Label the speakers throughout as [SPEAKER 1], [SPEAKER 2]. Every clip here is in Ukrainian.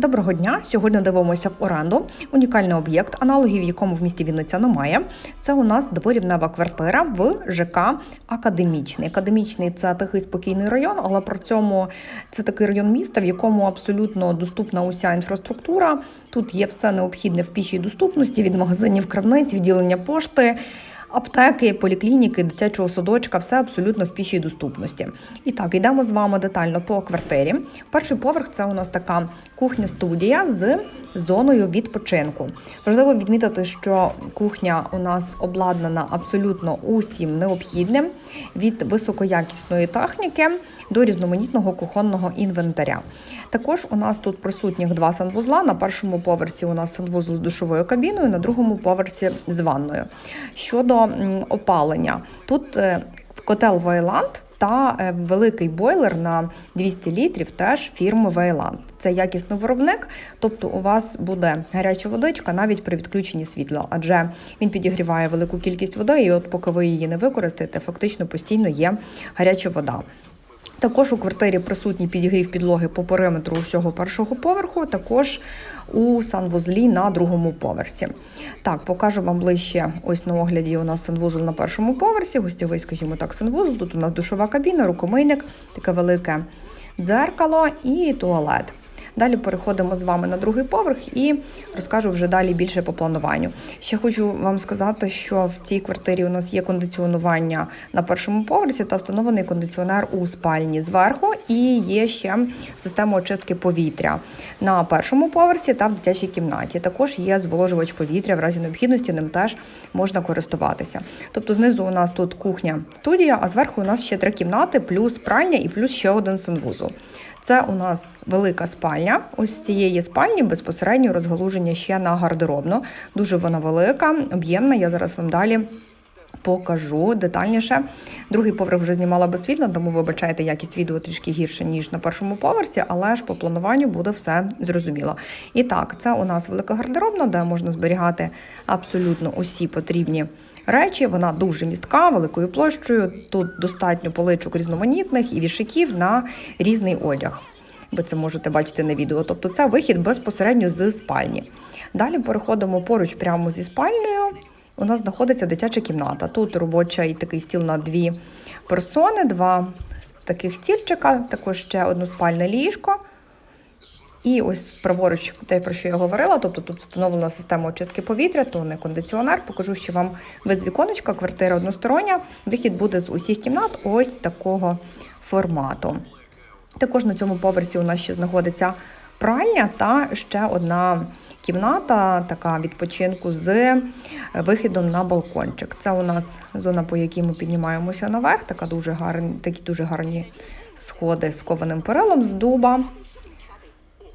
[SPEAKER 1] Доброго дня! Сьогодні дивимося в оренду. Унікальний об'єкт, аналогів якому в місті Вінниця немає. Це у нас дворівнева квартира в ЖК Академічний. Академічний це такий спокійний район, але при цьому це такий район міста, в якому абсолютно доступна уся інфраструктура. Тут є все необхідне в пішій доступності від магазинів, крамниць, відділення пошти. Аптеки, поліклініки, дитячого садочка, все абсолютно в пішій доступності. І так, йдемо з вами детально по квартирі. Перший поверх це у нас така кухня-студія з зоною відпочинку. Важливо відмітити, що кухня у нас обладнана абсолютно усім необхідним від високоякісної техніки до різноманітного кухонного інвентаря. Також у нас тут присутніх два санвузла. На першому поверсі у нас санвузол з душовою кабіною, на другому поверсі з ванною. Щодо опалення, тут е, котел Вайланд та е, великий бойлер на 200 літрів теж фірми Вайланд. Це якісний виробник, тобто у вас буде гаряча водичка навіть при відключенні світла, адже він підігріває велику кількість води, і от поки ви її не використаєте, фактично постійно є гаряча вода. Також у квартирі присутній підігрів підлоги по периметру усього першого поверху, також у санвузлі на другому поверсі. Так, покажу вам ближче. Ось на огляді у нас санвузол на першому поверсі, гостєвий, скажімо так, санвузол. Тут у нас душова кабіна, рукомийник, таке велике дзеркало і туалет. Далі переходимо з вами на другий поверх і розкажу вже далі більше по плануванню. Ще хочу вам сказати, що в цій квартирі у нас є кондиціонування на першому поверсі та встановлений кондиціонер у спальні зверху, і є ще система очистки повітря на першому поверсі та в дитячій кімнаті. Також є зволожувач повітря, в разі необхідності ним теж можна користуватися. Тобто знизу у нас тут кухня, студія, а зверху у нас ще три кімнати, плюс пральня і плюс ще один санвузол. Це у нас велика спальня. Ось з цієї спальні безпосередньо розгалуження ще на гардеробну. Дуже вона велика, об'ємна. Я зараз вам далі покажу детальніше. Другий поверх вже знімала без світла, тому вибачайте, якість відео трішки гірше, ніж на першому поверсі, але ж по плануванню буде все зрозуміло. І так, це у нас велика гардеробна, де можна зберігати абсолютно усі потрібні. Речі, вона дуже містка, великою площею. Тут достатньо поличок різноманітних і вішиків на різний одяг. Ви це можете бачити на відео. Тобто це вихід безпосередньо з спальні. Далі переходимо поруч прямо зі спальнею. У нас знаходиться дитяча кімната. Тут робочий такий стіл на дві персони, два таких стільчика, також ще односпальне ліжко. І ось праворуч, те, про що я говорила, тобто тут встановлена система очистки повітря, то не кондиціонер. Покажу, що вам без віконечка, квартира одностороння. Вихід буде з усіх кімнат ось такого формату. Також на цьому поверсі у нас ще знаходиться пральня та ще одна кімната, така відпочинку з вихідом на балкончик. Це у нас зона, по якій ми піднімаємося наверх, така дуже гарні, такі дуже гарні сходи з кованим перилом з дуба.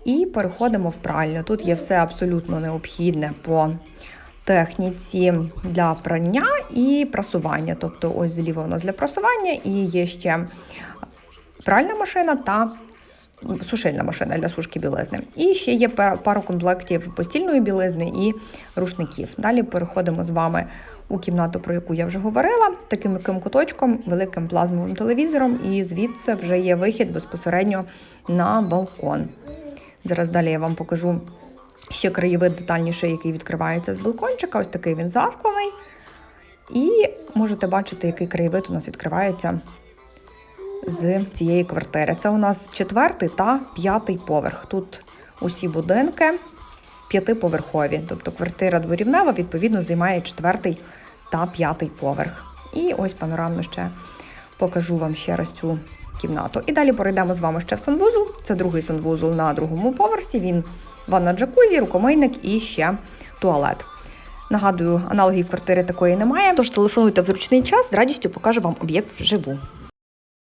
[SPEAKER 1] І переходимо в пральню. Тут є все абсолютно необхідне по техніці для прання і прасування. Тобто, ось зліва у нас для прасування, і є ще пральна машина та сушильна машина для сушки білизни. І ще є пару комплектів постільної білизни і рушників. Далі переходимо з вами у кімнату, про яку я вже говорила, таким яким куточком, великим плазмовим телевізором, і звідси вже є вихід безпосередньо на балкон. Зараз далі я вам покажу ще краєвид детальніше, який відкривається з балкончика. Ось такий він засклений. І можете бачити, який краєвид у нас відкривається з цієї квартири. Це у нас четвертий та п'ятий поверх. Тут усі будинки п'ятиповерхові. Тобто квартира дворівнева, відповідно, займає четвертий та п'ятий поверх. І ось панорамно ще покажу вам ще раз цю кімнату. І далі перейдемо з вами ще в санвузол. Це другий санвузол на другому поверсі. Він ванна джакузі, рукомийник і ще туалет. Нагадую, аналогів квартири такої немає. Тож телефонуйте в зручний час, з радістю покажу вам об'єкт вживу.